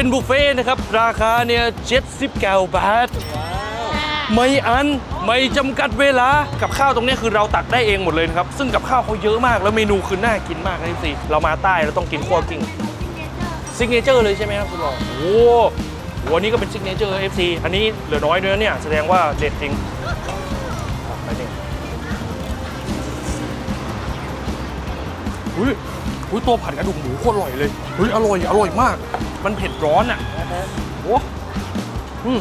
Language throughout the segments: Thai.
เป็นบุฟเฟ่ต์นะครับ ราคาเนี่ย79บาท ไม่อัน ไม่จำกัดเวลา กับข้าวตรงเนี้ยคือเราตักได้เองหมดเลยนะครับ ซึ่งกับข้าวเขาเยอะมาก แล้วเมนูคือน่ากินมากนะสิเรามาใต้เราต้องกินคั่วกิ้งซิกเนเจอร์เลยใช่ไหมครับคุณหลอโอ้โหวันนี้ก็เป็นซิกเนเจอร์ FC อันนี้เหลือน้อยด้วยนะเนี่ย แสดงว่าเด็ดจริงอะไปนี่อุ้ย อุ้ยตัวผัดกระดูกหมูโคตรอร่อยเลยเฮ้ยอร่อยอร่อยมาก มันเผ็ดร้อนอะโอ้อืม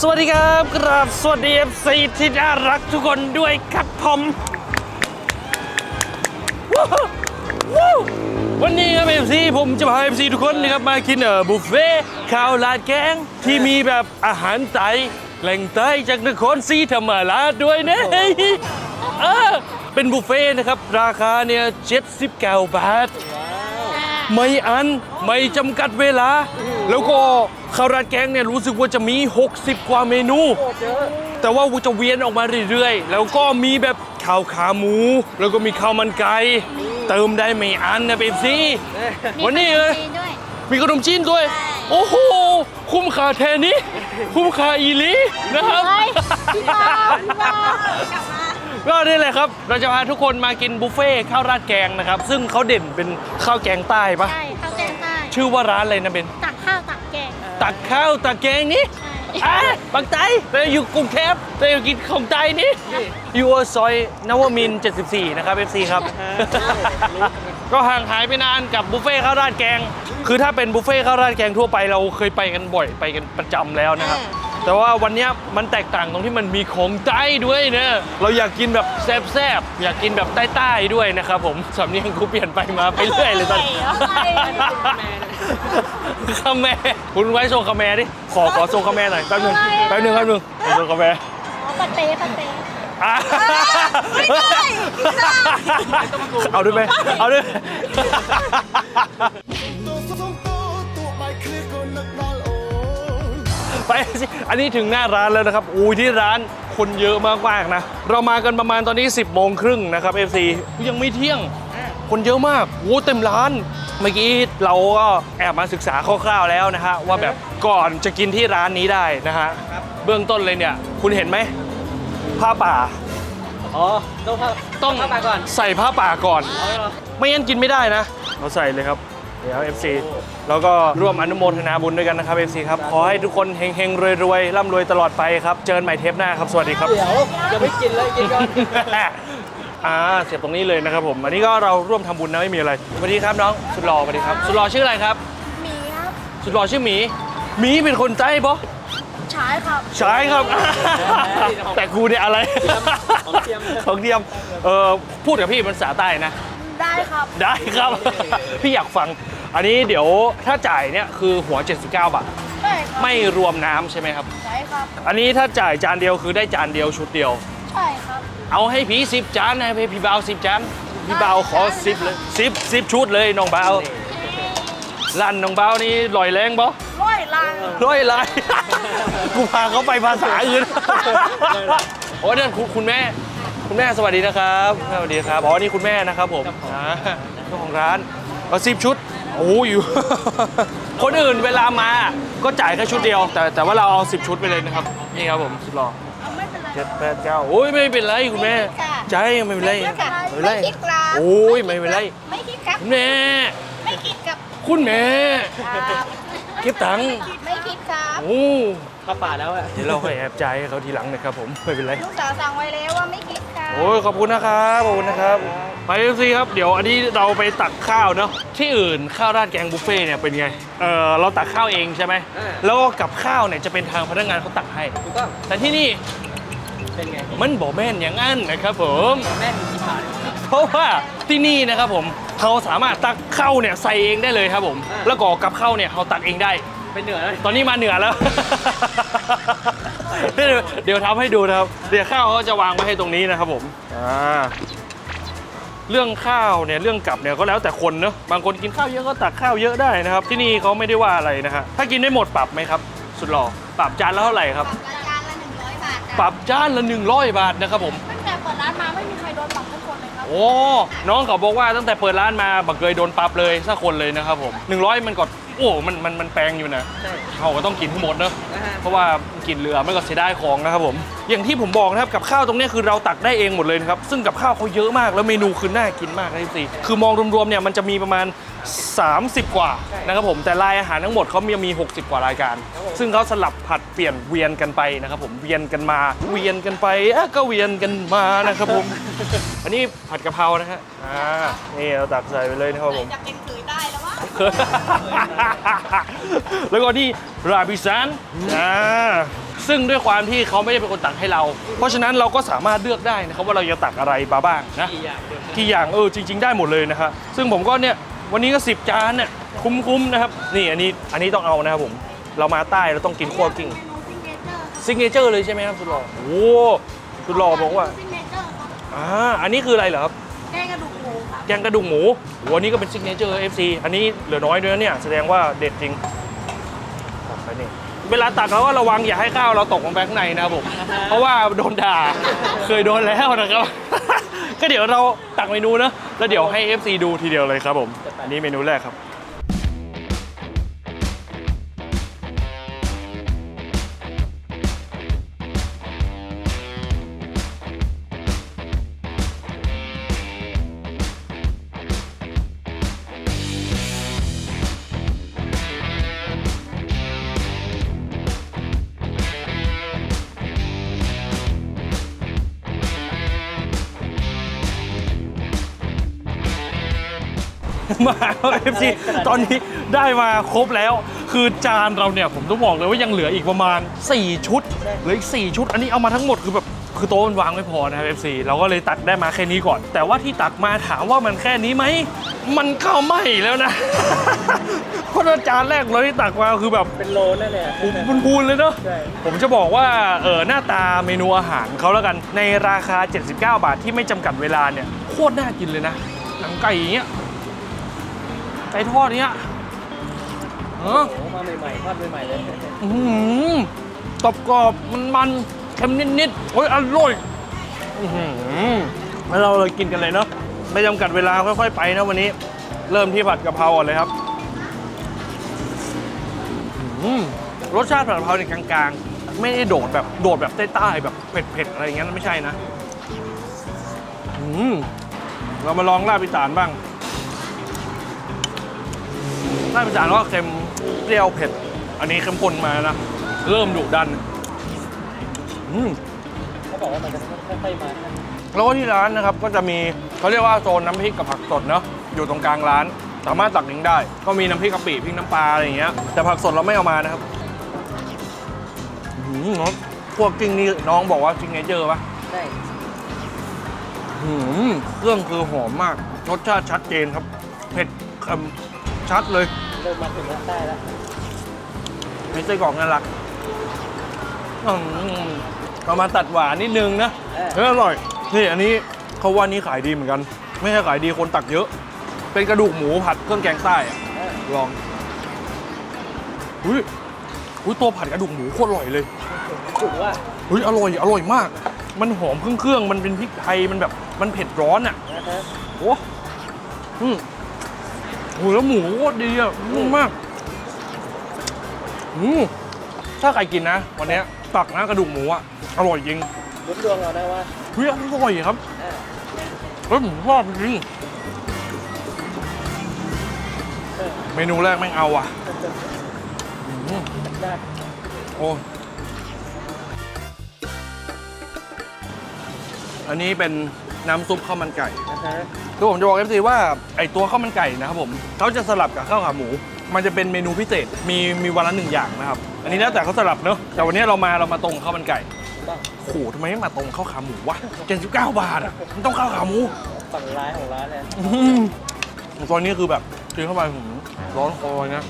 สวัสดีครับกราบสวัสดีเอฟซีที่น่ารักทุกคนด้วยครับผม วันนี้ครับเอฟซีผมจะพาเอฟซีทุกคนนะครับมากินเอ่อบุฟเฟ่ต์ข้าวราดแกงที่มีแบบอาหารไทยแหล่งใต้จากนครศรีธรรมราชด้วยนะเออเป็นบุฟเฟ่ต์นะครับ ราคาเนี่ย79บาท ไม่อัน ไม่จำกัดเวลา แล้วก็ข้าวราดแกงเนี่ยรู้สึกว่าจะมี 60 กว่าเมนู แต่ว่าจะเวียนออกมาเรื่อยๆ แล้วก็มีแบบข้าวขาหมู แล้วก็มีข้าวมันไก่ เติมได้ไม่อันนะเป๊ปซี่วันนี้เลยมีด้วยมีขนมจีนด้วย โอ้โห คุ้มค่าแทนนี้ คุ้มค่าอีหลีนะครับเฮ้ยพี่บอลพี่บอลกลับมาก็นี่แหละครับ เราจะพาทุกคนมากินบุฟเฟ่ต์ข้าวราดแกงนะครับ ซึ่งเขาเด่นเป็นข้าวแกงใต้ปะใช่ ข้าวแกงใต้ ชื่อว่าร้านอะไรนะเบน ตักข้าวตักแกง ตักข้าวตักแกงนี้ใช่ อะบางไตแต่อยู่กรุงเทพแต่อยู่กินของไตนี่อยู่ซอยนวมินทร์74 นะครับ FC ครับ ก็ห่างหายไปนานกับบุฟเฟ่ต์ข้าวราดแกง คือถ้าเป็นบุฟเฟ่ต์ข้าวราดแกงทั่วไปเราเคยไปกันบ่อยไปกันประจำแล้วนะครับ แต่ว่าวันนี้มันแตกต่างตรงที่มันมีของใต้ด้วยเนะเราอยากกินแบบแซ่บๆอยากกินแบบใต้ๆด้วยนะครับผมสำเนียงกูเปลี่ยนไปมาไปเรื่อยเลยตอนนี้คาแมคุณไว้โชว์คาแมดิขอขอโชว์คาแมหน่อยแป๊บนึงแป๊บนึงแป๊บนึงขอโชว์คาแมอ๋อปาเต้ปาเต้ไม่ได้เอาด้วยไหมเอาด้วย ไปสิอันนี้ถึงหน้าร้านแล้วนะครับอุ้ยที่ร้านคนเยอะมากๆนะ เรามากันประมาณตอนนี้ 10บโมงครึ่งนะครับ FC ยังไม่เที่ยง คนเยอะมากโอ้เต็มร้าน เมื่อกี้เราก็แอบมาศึกษาคร่าวๆแล้วนะฮะว่าแบบก่อนจะกินที่ร้านนี้ได้นะฮะเบื้องต้นเลยเนี่ย คุณเห็นไหมผ้าป่าอ๋อต้องเข้าต้องเข้ามาก่อนใส่ผ้าป่าก่อนอ๋อเหรอไม่งั้นกินไม่ได้นะ เราใส่เลยครับ เดี๋ยว FC แล้วก็ร่วมอนุโมทนาบุญด้วยกันนะครับ FC ครับ ขอให้ทุกคนเฮงๆรวยๆร่ำรวยตลอดไปครับ เจอกันใหม่เทปหน้าครับ สวัสดีครับ เดี๋ยวยังไม่กินเลยกินก่อนอ่าเสียบตรงนี้เลยนะครับผม อันนี้ก็เราร่วมทำบุญนะไม่มีอะไรสวัสดีครับน้องสุดหล่อสวัสดีครับ สุดหล่อชื่ออะไรครับ หมีครับสุดหล่อชื่อหมีหมีเป็นคนใต้ปะใช้ครับใช่ครับ แต่กูเนี่ยอะไรของเทียมของเทียมเออพูดกับพี่เป็นภาษาใต้นะ ได้ครับ ได้ครับ พี่อยากฟัง อันนี้เดี๋ยวถ้าจ่ายเนี่ยคือหัว 79 บาทได้ครับไม่รวมน้ำใช่ไหมครับ ใช่ครับ อันนี้ถ้าจ่ายจานเดียวคือได้จานเดียวชุดเดียว ใช่ครับ เอาให้พี่สิบจานให้พี่เบาสิบจานพี่เบาขอสิบเลยสิบสิบชุดเลยน้องเบาลั่นน้องเบานี่ลอยแรงบ่ร้อยลังร้อยลายกูพาเขาไปภาษาอื่น โอ้เนี่ยคุณคุณแม่ คุณแม่สวัสดีนะครับสวัสดีครับอ๋อนี่คุณแม่นะครับผมอ่าเจ้าของร้านเอาสิบชุดโอ้อยู่ คนอื่นเวลามาก็จ่ายแค่ชุดเดียว แต่แต่ว่าเราเอาสิบชุดไปเลยนะครับ นี่ครับผมสุดหล่อเอาไม่เป็นไรเจ็ดแปดเก้าโอ้ยไม่เป็นไรคุณแม่ค่ะใจไม่เป็นไรไม่ค่ะไม่เป็นไรไม่คิดครับโอ้ยไม่เป็นไรไม่คิดครับคุณแม่ไม่คิดครับคุณแม่ครับเก็บตังค์ไม่ คิดครับโอ้เข้าป่าแล้วอะเดี๋ยวเราค่อยแอบจ่ายให้เขาทีหลังนะครับผมไม่เป็นไร ลูกสาวสั่งไว้แล้วว่าไม่คิดครับโอ้ยขอบคุณนะครับขอบคุณนะครับ ไปเอฟซีครับเดี๋ยวอันนี้เราไปตักข้าวเนาะที่อื่นข้าวราดแกงบุฟเฟ่ต์เนี่ยเป็นไงเออเราตักข้าวเองใช่ไหมแล้วก็กับข้าวเนี่ยจะเป็นทางพนักงานเขาตักให้ ถูกต้องแต่ที่นี่เป็นไงมันบอกแม่นอย่างนั้นนะครับผม แม่มีกี่บาทเพราะว่าที่นี่นะครับผมเขาสามารถตักข้าวเนี่ยใส่เองได้เลยครับผมแล้วก็กับข้าวเนี่ยเขาตักเองได้ เป็นเหนือเลยตอนนี้มาเหนือแล้ว เดี๋ยวเดี๋ยวทำให้ดูนะครับ เดี๋ยวข้าวเขาจะวางไว้ให้ตรงนี้นะครับผมอ่าเรื่องข้าวเนี่ยเรื่องกับเนี่ยก็แล้วแต่คนเนอะบางคนกินข้าวเยอะก็ตักข้าวเยอะได้นะครับ ที่นี่เขาไม่ได้ว่าอะไรนะฮะถ้ากินได้หมดปรับไหมครับ สุดหล่อปรับจานละเท่าไหร่ครับ ปรับจานละหนึ่งร้อยบาทปรับจานละ100 บาทนะครับผมตั้งแต่เปิดร้านมาไม่มีใครโดนปรับทุกคนเลยครับโอ้น้องเขาบอกว่าตั้งแต่เปิดร้านมาบักเคยโดนปรับเลยสักคนเลยนะครับผม100มันก็โอ้มันมันมันแพงอยู่นะใช่ เขาก็ต้องกินทั้งหมดเนอะ นะฮะเพราะว่ากินเหลือไม่ก็เสียดายของนะครับผม อย่างที่ผมบอกนะครับกับข้าวตรงเนี้ยคือเราตักได้เองหมดเลยนะครับ ซึ่งกับข้าวเขาเยอะมากแล้วเมนูคือน่ากินมากนะสิคือมองรวมๆเนี่ยมันจะมีประมาณ 30 กว่านะครับผมแต่รายอาหารทั้งหมดเขามีมี 60 กว่ารายการ ซึ่งเขาสลับผัดเปลี่ยนเวียนกันไปนะครับผมเวียนกันมา เวียนกันไปอะก็เวียนกันมานะครับผม อันนี้ผัดกะเพรานะฮะอ่านี่เราตักใส่ไปเลยนะครับผม จะเป็นถือได้ แล้ววะแล้วก็ที่ราบิซันอ่าซึ่งด้วยความที่เขาไม่ได้เป็นคนตักให้เรา เพราะฉะนั้นเราก็สามารถเลือกได้นะครับว่าเราจะตักอะไรมาบ้างนะกี่อย่างเดียวกี่อย่างเออจริง ๆ ได้หมดเลยนะครับซึ่งผมก็เนี่ยวันนี้ก็ 10 จานเนี่ยคุ้มๆนะครับนี่อันนี้อันนี้ต้องเอานะครับผมเรามาใต้เราต้องกินคั่วกิ้งเมนูซิงเกิลเจอร์ครับซิกเนเจอร์เลยใช่ไหมครับสุดหล่อโอ้สุดหล่อบอกว่าซิงเกิลเจอร์ครับอ่าอันนี้คืออะไรเหรอครับ กงกระดูกหมูโหอันนี้ก็เป็นซิกเนเจอร์ FC อันนี้เหลือน้อยด้วยนะเนี่ยแสดงว่าเด็ดจริงตักไปนี่เวลาตักเราก็ระวังอย่าให้ข้าวเราตกลงไปข้างในนะผมเพราะว่าโดนด่าเคยโดนแล้วนะครับ ก็เดี๋ยวเราตักเมนูนะแล้วเดี๋ยวให้ FC ดูทีเดียวเลยครับผมอันนี้เมนูแรกครับ มาเอฟซีตอนนี้ได้มาครบแล้ว คือจานเราเนี่ยผมต้องบอกเลยว่ายังเหลืออีกประมาณ 4 ชุดเหลืออีก 4 ชุด อันนี้เอามาทั้งหมดคือแบบคือโต๊ะมันวางไม่พอนะครับเอฟซีเราก็เลยตักได้มาแค่นี้ก่อน แต่ว่าที่ตักมาถามว่ามันแค่นี้ไหม มันก็ไม่แล้วนะ เพราะว่าจานแรกเลยที่ตักมาคือแบบเป็นโลนั่นแหละพูนพูนๆเลยเนาะ ใช่ ผมจะบอกว่าเออหน้าตาเมนูอาหารเขาแล้วกันในราคา 79 บาทที่ไม่จำกัดเวลาเนี่ย โคตรน่ากินเลยนะหนังไก่อย่างเงี้ย ไก่ทอดเนี้ยเออโอ้มาใหม่ๆทอดใหม่ๆเลยอื้อหือกรอบกรอบมันมันๆเค็มนิดๆโอ้ยอร่อยอื้อหือแล้วเราเลยกินกันเลยเนาะไม่จำกัดเวลาค่อยๆไปนะวันนี้ เริ่มที่ผัดกะเพราก่อนเลยครับอื้อหือรสชาติผัดกะเพราเนี่ยกลางๆ ไม่ได้โดดแบบโดดแบบใต้ๆแบบเผ็ดๆอะไรอย่างเงี้ยไม่ใช่นะ อืมเรามาลองลาบอีสานบ้าง ลาบอีสานก็เค็มเปรี้ยวเผ็ด อันนี้เข้มข้นมานะ เริ่มดุดันอืมเขาบอกว่ามันจะค่อยๆมาแล้วก็ที่ร้านนะครับก็จะมีเขาเรียกว่าโซนน้ำพริกกับผักสดเนาะอยู่ตรงกลางร้าน สามารถตักนิ้งได้ ก็มีน้ำพริกกะปิพริกน้ำปลาอะไรอย่างเงี้ยแต่ผักสดเราไม่เอามานะครับอืมเนาะพวกกิ้งนี่น้องบอกว่าซิงเนเจอร์ปะใช่หืมเครื่องคือหอมมากรสชาติชัดเจนครับ เผ็ดเค็ม ชัดเลยเริ่มมาถึงภาคใต้แล้วมีไส้กรอกน่ารักอืมเอามาตัดหวานนิดนึงนะเออเฮ้ยอร่อย นี่อันนี้เขาว่านี่ขายดีเหมือนกัน ไม่ใช่ขายดีคนตักเยอะ เป็นกระดูกหมูผัดเครื่องแกงใต้อะเออลองอุ้ยอุ้ยตัวผัดกระดูกหมูโคตรอร่อยเลยถูกว่าอุ้ยอร่อยอร่อยมาก มันหอมเครื่องเครื่องๆมันเป็นพริกไทยมันแบบมันเผ็ดร้อนอะนะฮะโอ้อืม โหแล้วหมูโคตรดีอะนุ่มมากอืมถ้าใครกินนะ วันเนี้ยตักนะกระดูกหมูอะ อร่อยจริงลุ้นดวงเราได้ว่าเฮ้ยอร่อยครับเออเฮ้ยผมชอบจริงเออเมนูแรกแม่งเอาอะอืมได้โอ้อันนี้เป็นน้ำซุปข้าวมันไก่นะฮะ คือผมจะบอกเอฟซีว่าไอตัวข้าวมันไก่นะครับผมเขาจะสลับกับข้าวขาหมู มันจะเป็นเมนูพิเศษมีมีวันละหนึ่งอย่างนะครับ อันนี้แล้วแต่เขาสลับเนอะแต่วันนี้เรามาเรามาตรงข้าวมันไก่ต้องโอ้โหทำไมไม่มาตรงข้าวขาหมูวะ79บาทอะมันต้องข้าวขาหมูฝั่งร้ายของร้านเลยอื้อหือตอนนี้คือแบบกินเข้าไปผมร้อนคอเลยนะ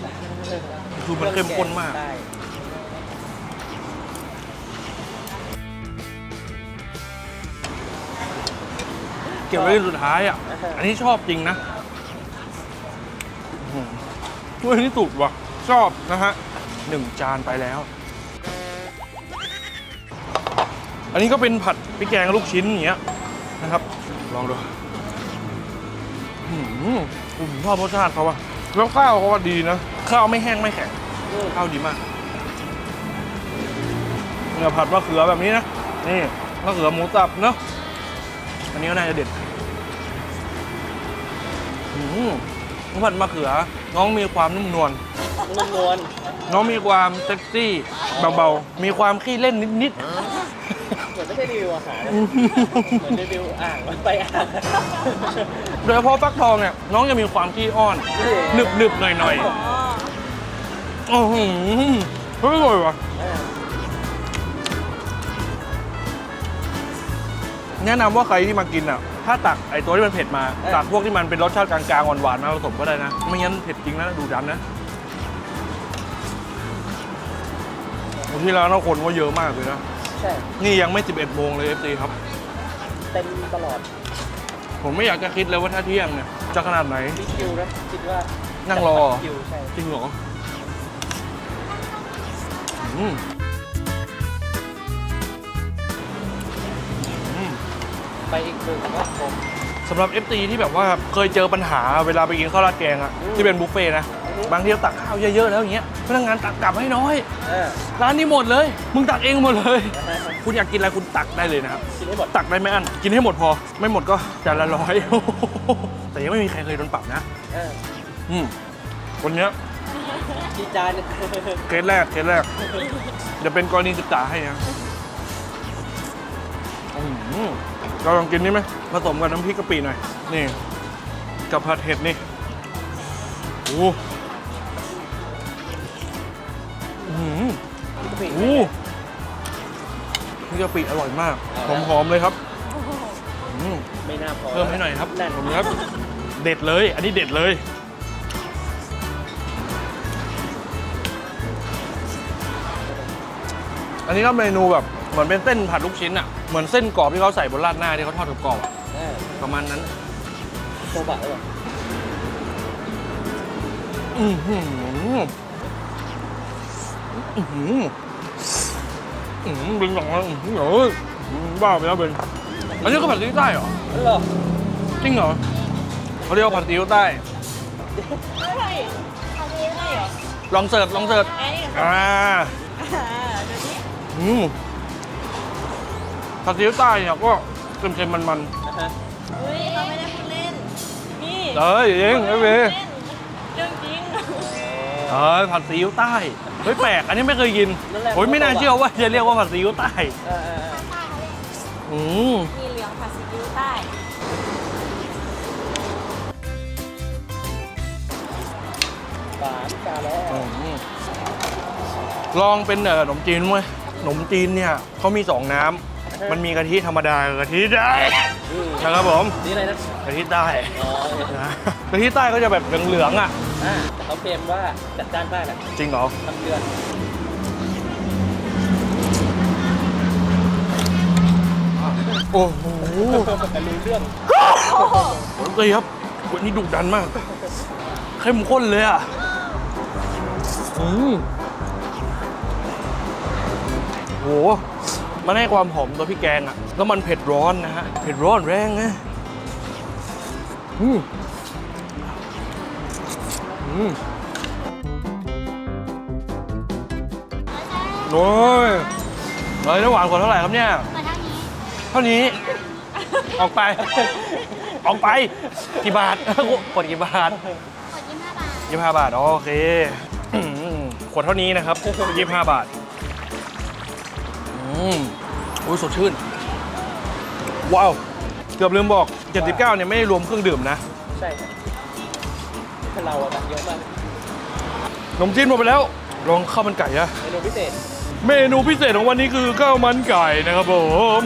คือมันเข้มข้นมาก เก็บไว้สุดท้ายอะ อันนี้ชอบจริงนะอื้อหือเฮ้ยนี่สุดว่ะ ชอบนะฮะหนึ่งจานไปแล้ว อันนี้ก็เป็นผัดพริกแกงลูกชิ้นอย่างเงี้ยนะครับ ลองดูอื้อหือผมชอบรสชาติเขาอะแล้วข้าวเขาว่าดีนะ ข้าวไม่แห้งไม่แข็งอืมข้าวดีมากเนี่ยผัดมะเขือแบบนี้นะ นี่มะเขือหมูสับเนาะ อันนี้ก็น่าจะเด็ด อืมผัดมะเขือ น้องมีความนุ่มนวล นุ่มนวลน้องมีความเซ็กซี่เบาๆ มีความขี้เล่นนิดเหมือนไม่ใช่รีวิวอาหารนะๆเหมือนรีวิวอ่างไปอ่างโดยเฉพาะฟักทองเนี่ยน้องจะมีความขี้อ้อนหนึบหนึบๆหน่อยหน่อยอ๋อๆโอ้โหเฮ้ยอร่อยว่ะอ่าแนะนำว่าใครที่มากินอะ ถ้าตักไอตัวที่มันเผ็ดมาตักพวกที่มันเป็นรสชาติกลางๆหวานๆมาผสมก็ได้นะ ไม่งั้นเผ็ดจริงนะดูดันนะที่ร้านเราคนก็เยอะมากเลยนะใช่นี่ยังไม่ 11 โมงเลย FC ครับ เต็มตลอด ผมไม่อยากจะคิดเลยว่าถ้าเที่ยงเนี่ยจะขนาดไหนมีคิวนะคิดว่านั่งรอคิวใช่จริงเหรออืม ไปอีกหนึ่งก็คมสำหรับ FT ที่แบบว่าเคยเจอปัญหาเวลาไปกินข้าวราดแกงอะอืมที่เป็นบุฟเฟ่ต์นะอือฮึบางทีเราตักข้าวเยอะๆแล้วอย่างเงี้ยพนักงานตักกลับให้น้อยอ่าร้านนี้หมดเลย มึงตักเองหมดเลยอ่าฮะคุณอยากกินอะไรคุณตักได้เลยนะครับคิดให้หมดตักได้ไม่อั้นกินให้หมดพอ ไม่หมดก็จานละร้อย แต่ยังไม่มีใครเคยโดนปรับนะอ่าอืมวันเนี้ยกี่จานเนี่ยเคสแรกเคสแรกเดี๋ยวเป็นกรณีศึกษาให้นะอื้อหือ เราลองกินนี่ไหมผสมกับน้ำพริกกะปิหน่อย นี่ กับผัดเห็ดนี่โอ้โหอื้อหือกะปิโอ้โหนี่กะปิอร่อยมาก หอมๆเลยครับอืมไม่น่าพอเพิ่มให้หน่อยครับนั่นผมครับ เด็ดเลย อันนี้เด็ดเลยอันนี้ก็เมนูแบบเหมือนเป็นเส้นผัดลูกชิ้นอะ เหมือนเส้นกรอบที่เขาใส่บนราดหน้าที่เขาทอดกรอบๆอะอ่าประมาณนั้น โซบะหรือเปล่าอือหืออือหืออือหือเป็นสองแล้วอื้อหือเอ้ยบ้าไปแล้วเป็นอันนี้ก็ผัดซีอิ๊วใต้เหรออันเหรอจริงเหรอเขาเรียกว่าผัดซีอิ๊วใต้ไม่ใช่ทำเองได้เหรอลองเสิร์ฟลองเสิร์ฟไอ้อ่าอ่าเดี๋ยวนี้อืม ผัดซีอิ๊วใต้เนี่ยก็เค็มๆมันนะฮะเฮ้ยเขาไม่ได้พูดเล่น นี่ๆเอ้ยเองไอ้เวเล่นเรื่องจริง เอ้ยผัดซีอิ๊วใต้เฮ้ยแปลกอันนี้ไม่เคยกินนั่นแหละ โอ้ยไม่น่าเชื่อว่าจะเรียกว่าผัดซีอิ๊วใต้อ่าอ่าอ่าอืมมีเหลืองผัดซีอิ๊วใต้สามจานแล้วอืมลองเป็นเอ่อขนมจีนเว้ยขนมจีนเนี่ยเขามีสองน้ำ มันมีกะทิธรรมดากับกะทิได้อืมนะครับผมนี่อะไรนะกะทิใต้อ๋อ นะกะทิใต้ก็จะแบบเหลืองๆอะ อ่าแต่เขาเคลมว่าจัดจ้านมากอะจริงเหรอ ทำเดือนโอ้โหรู้เรื่องโอเคครับวันนี้ดุดันมากเข้มข้นเลยอะอืมโห มันให้ความหอมตัวพริกแกงอะแล้วมันเผ็ดร้อนนะฮะ เผ็ดร้อนแรงนะอืมอืมโอ้ยเฮ้ยน้ำหวานกว่าเท่าไหร่ครับเนี่ย มาทางนี้เท่านี้ ออกไป ออกไป กี่บาท กดกี่บาทขอยิ้มห้าบาท ยี่ห้าบาท โอเคอืมขวดเท่านี้นะครับยี่ห้าบาท อืมโอ้ยสดชื่น ว้าว เกือบลืมบอก 79เนี่ยไม่ได้รวมเครื่องดื่มนะ ใช่ครับถ้าเราอะแบบเยอะมากขนมจีนหมดไปแล้ว ลองข้าวมันไก่อะเมนูพิเศษ เมนูพิเศษของวันนี้คือข้าวมันไก่นะครับผม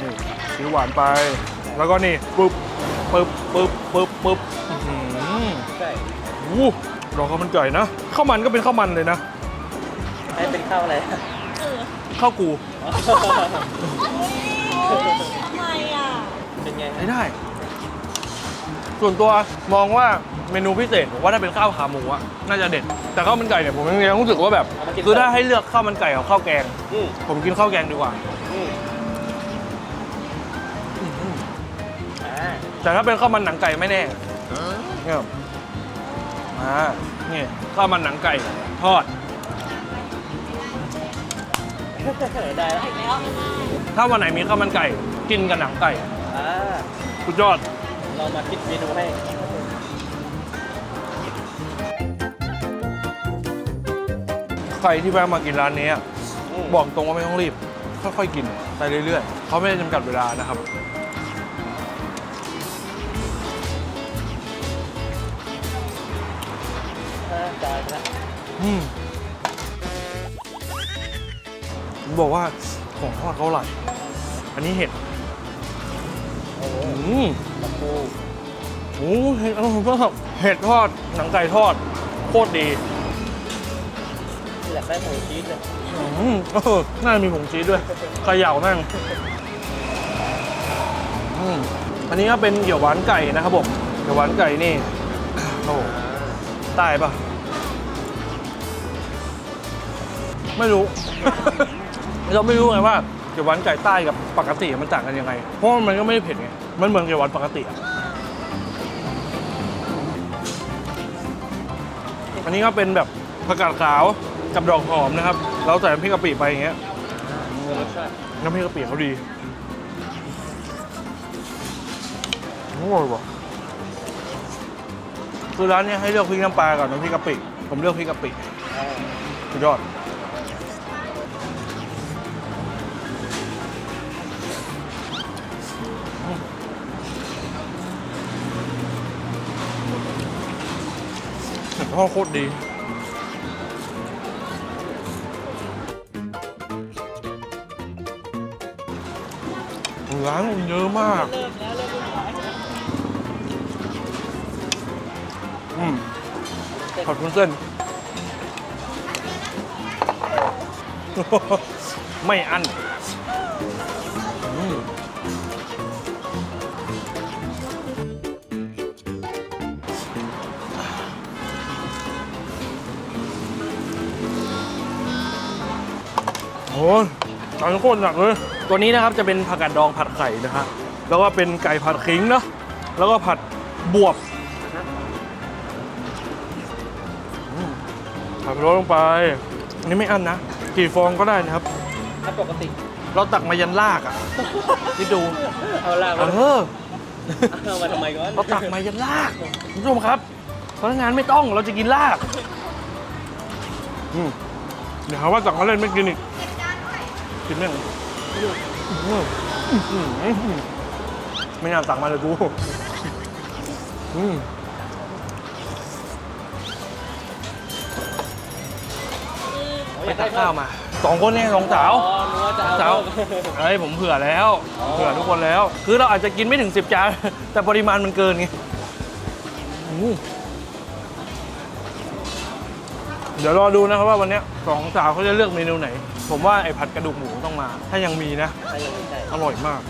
นี่สีหวานไป แล้วก็นี่ปึ๊บปึ๊บปึ๊บปึ๊บปึ๊บอื้อหือใช่โอ้โหรอข้าวมันไก่นะข้าวมันก็เป็นข้าวมันเลยนะให้เป็นข้าวอะไรข้าวกู ทำไมอะ เป็นไงใช้ได้ ส่วนตัวมองว่าเมนูพิเศษผมว่าถ้าเป็นข้าวขาหมูอะน่าจะเด็ด แต่ข้าวมันไก่เนี่ยผมยังรู้สึกว่าแบบเอามากินคือถ้าให้เลือกข้าวมันไก่กับข้าวแกง อืมผมกินข้าวแกงดีกว่า อืมอ่าแต่ถ้าเป็นข้าวมันหนังไก่ไม่แน่เนี่ยอ่านี่ข้าวมันหนังไก่ทอด ได้แล้วอีกแล้วถ้าวันไหนมีข้าวมันไก่กินกับหนังไก่อ่าสุดยอด เรามาคิดเมนูให้ใครที่แวะมากินร้านนี้มบอกตรงว่าไม่ต้องรีบ ค่อยๆกินไปเรื่อยๆ เขาไม่ได้จำกัดเวลานะครับ อ่าจานละอืม บอกว่าของทอดเขาอร่อยอันนี้เห็ดโอ้โหอืมตะปูโอ้เห็ดอร่อยมากเห็ดทอดหนังไก่ทอด โคตรดีอยากได้หมูชีสเลยอืมเออน่าจะมีผงชีสด้วยเขย่าแม่งอืมอันนี้ก็เป็นเกี่ยวหวานไก่นะครับผมเกี่ยวหวานไก่นี่โอ้โหใต้ปะไม่รู้ เราไม่รู้ไงว่าเกี่ยวหวานไก่ใต้กับปกติมันต่างกันยังไง เพราะมันก็ไม่ได้เผ็ดไง มันเหมือนเกี่ยวหวานปกติอะอันนี้ก็เป็นแบบผักกาดขาวกับดอกหอมนะครับ เราใส่น้ำพริกกะปิไปอย่างเงี้ยรสชาติน้ำพริกกะปิเขาดีอร่อยว่ะคือร้านเนี้ยให้เลือกพริกน้ำปลากับน้ำพริกกะปิ ผมเลือกพริกกะปิสุดยอด ทอดโคตรดีร้านมันเยอะมากอยอืมขอบคุณเส้น ไม่อั้น โอ้ยจานโคตรหนักเลย ตัวนี้นะครับจะเป็นผักกาดดองผัดไข่นะฮะแล้วก็เป็นไก่ผัดขิงเนาะแล้วก็ผัดบวบผัดพะโล้ลงไปอันนี้ไม่อั้นนะกี่ฟองก็ได้นะครับ ถ้าปกติ เราตักมายันลากอะที่ดู เอาลาบเอมาอเอามาทำไมก่อนเราตักมายันลากคุณผู้ชมครับพนักงานไม่ต้องเราจะกินลากอืมเดี๋ยวหาว่าตักมาเล่นไม่กินอีก กินแม่งอืมอืมอืมไม่น่าตักมาเลยกูไปตักข้าวมาสองคนเนี่ยสองสาวสาวเพิ่มเอ้ยผมเผื่อแล้วเผื่อทุกคนแล้ว คือเราอาจจะกินไม่ถึง10จานแต่ปริมาณมันเกินไงเดี๋ยวรอดูนะครับว่าวันนี้สองสาวเขาจะเลือกเมนูไหน ผมว่าไอ้ผัดกระดูกหมูต้องมา ถ้ายังมีนะ ใช่ยังไม่ใช่อร่อยมาก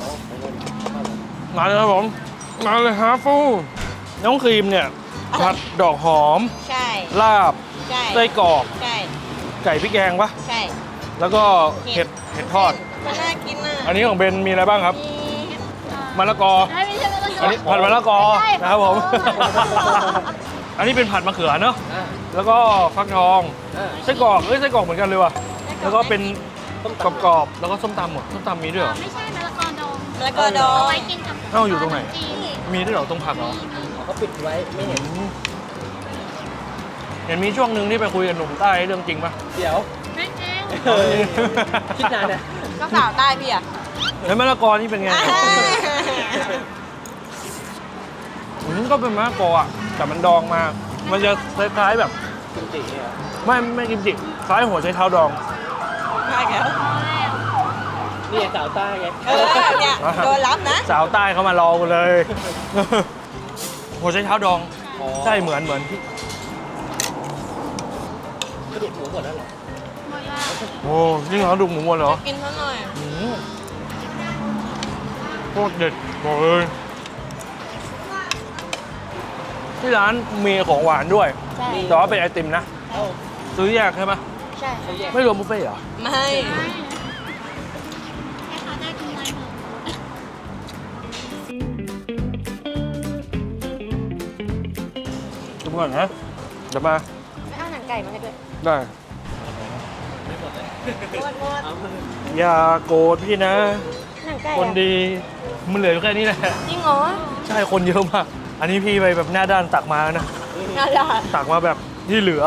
อ๋อของคนมาเลยครับผม มาเลยฮะฟู น้องครีมเนี่ย ผัดดอกหอม ใช่ ลาบใช่ไส้กรอก ใช่ ไก่พริกแกงปะใช่ แล้วก็เห็ดเห็ดทอด มันน่ากินน่ะ อันนี้ของเบนมีอะไรบ้างครับ มีมะละกอไม่ใช่ไม่ใช่ อันนี้ผัดมะละกอไม่ใช่นะครับผม อันนี้เป็นผัดมะเขือเนาะอ่าแล้วก็ฟักทองอ่าไส้กรอกเอ้ยไส้กรอกเหมือนกันเลยว่ะ แล้วก็เป็นต้มกตำรอบๆแล้วก็ส้มตำหมดส้มตำมีด้วยเหรอ ไม่ใช่มะละกอดองมะละกอดองเอาไว้กินกับเอ้าอยู่ตรงไหนขมจีนมีด้วยเหรอตรงผักเหรออ๋อเขาปิดไว้ไม่เห็น เห็นมีช่วงหนึ่งที่ไปคุยกับหนุ่มใต้เรื่องจริงปะเดี๋ยวไม่จริงเฮ้ยคิดนานนะก็สาวใต้พี่อะ แล้วมะละกอนี่เป็นไง อืมก็เป็นมะละกออะแต่มันดองมา มันจะคล้ายๆแบบกิมจิเนี่ยไม่ไม่กิมจิคล้ายหัวไชเท้าดอง ใช่แล้วนี่สาวใต้ไงเออเนี่ยโดนรับนะสาวใต้เขามารอกูเลย หัวไชเท้าดอง อ๋อใช่เหมือนเหมือนที่กระดูกหมูหมดแล้วเหรอหมดแล้วโอ้นี่เขาดุหมูหมดเหรอกินซะหน่อยอืมโคตรเด็ดบอกเลย ที่ร้านมีของหวานด้วย ใช่ แต่ว่าเป็นไอติมนะเอ้าซื้อแยกใช่ไหมใช่เขาแยกไม่รวมบุฟเฟ่ต์เหรอ ไม่ดูก่อนนะเดี๋ยวมาไม่เอาหนังไก่มาให้ด้วยได้หมดหมดเอาอย่าโกรธพี่นะ หนังไก่คนดี มันเหลืออยู่แค่นี้แหละ จริงเหรอ ใช่คนเยอะมาก อันนี้พี่ไปแบบหน้าด้านตักมานะ น่ารักตักมาแบบที่เหลือ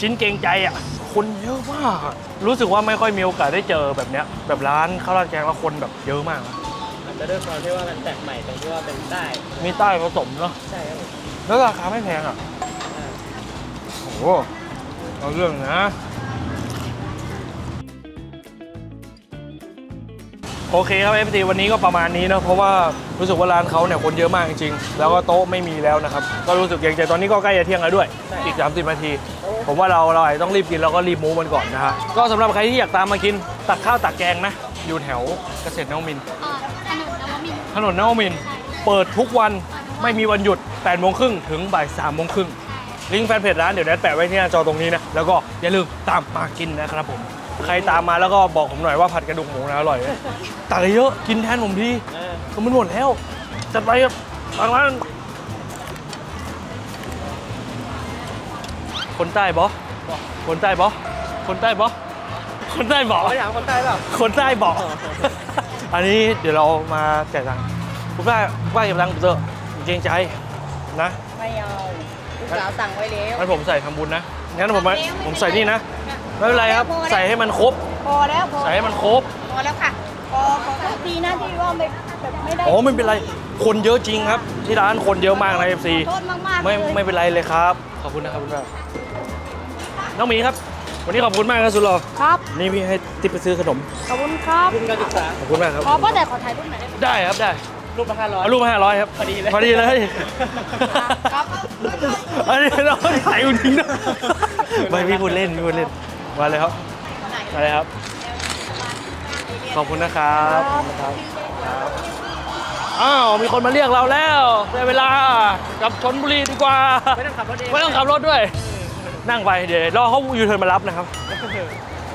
ชิ้นเกรงใจอะ คนเยอะมากอะรู้สึกว่าไม่ค่อยมีโอกาสได้เจอแบบเนี้ย แบบร้านข้าวราดแกงแล้วคนแบบเยอะมากอะอาจจะด้วยความที่ว่ามันแปลกใหม่ตรงที่ว่าเป็นใต้มีใต้ผสมเนาะใช่ครับผมแล้วราคาไม่แพงอะอ่าโอ้โหเอาเรื่องนะ โอเคครับเอฟซีวันนี้ก็ประมาณนี้นะเพราะว่ารู้สึกว่าร้านเขาเนี่ยคนเยอะมากจริงๆ แล้วก็โต๊ะไม่มีแล้วนะครับ ก็รู้สึกเกรงใจตอนนี้ก็ใกล้จะเที่ยงแล้วด้วย อีก 30นาที ผมว่าเราเราอาจจะต้องรีบกินแล้วก็รีบมูฟมันก่อนนะฮะก็สำหรับใครที่อยากตามมากินตักข้าวตักแกงนะ อยู่แถวเกษตรนวมินทร์เอ่อถนนนวมินทร์ถนนนวมินทร์เปิดทุกวันไม่มีวันหยุด8โมงครึ่งถึงบ่าย3โมงครึ่งลิงก์แฟนเพจร้านเดี๋ยวแนทแปะไว้ที่หน้าจอตรงนี้นะแล้วก็อย่าลืมตามมากินนะครับผม ใครตามมาแล้วก็บอกผมหน่อยว่าผัดกระดูกหมูนะอร่อยไหมตักเยอะกินแทนผมทีเออก็มันหมดแล้ว จัดไปครับทางร้านคนใต้บอคนใต้บอคนใต้บอคนใต้บอไม่ถามคนใต้เปล่าคนใต้บอก อันนี้เดี๋ยวเรามาแจกตังค์คุณป้าคุณป้าเก็บตังค์เถอะเกรงใจนะ ไม่เอาลูกสาวสั่งไว้แล้วงั้นผมใส่ทำบุญนะงั้นผมมาผมใส่นี่นะ ไม่เป็นไรครับใส่ให้มันครบ พอแล้วพอใส่ให้มันครบ พอแล้วค่ะพอพอโชคดีนะที่ว่าไม่แบบไม่ได้อ๋อไม่เป็นไร คนเยอะจริงครับ ที่ร้านคนเยอะมากใน FC โทษมากๆไม่เลย ไม่เป็นไรเลยครับ ขอบคุณนะครับคุณป้าน้องหมีครับ วันนี้ขอบคุณมากครับสุดหล่อครับ นี่พี่ให้ติปไปซื้อขนม ขอบคุณครับ ทุนการศึกษาขอบคุณมากครับ ขอพ่อแต่ขอถ่ายรูปหน่อยได้ไหม ได้ครับได้รูปละห้าร้อย เอารูปมาห้าร้อยครับ พอดีเลย พอดีเลยครับ อันนี้เราถ่ายคุณทิ้งนะไม่พี่พูดเล่นพี่พูดเล่น มาเลยครับ มาเลยครับ ขอบคุณนะครับครับ อ้าว มีคนมาเรียกเราแล้วได้เวลากลับชนบุรีดีกว่า ไม่ต้องขับรถเองไม่ต้องขับรถด้วย นั่งไปเดี๋ยวรอเขายูเทิร์นมารับนะครับ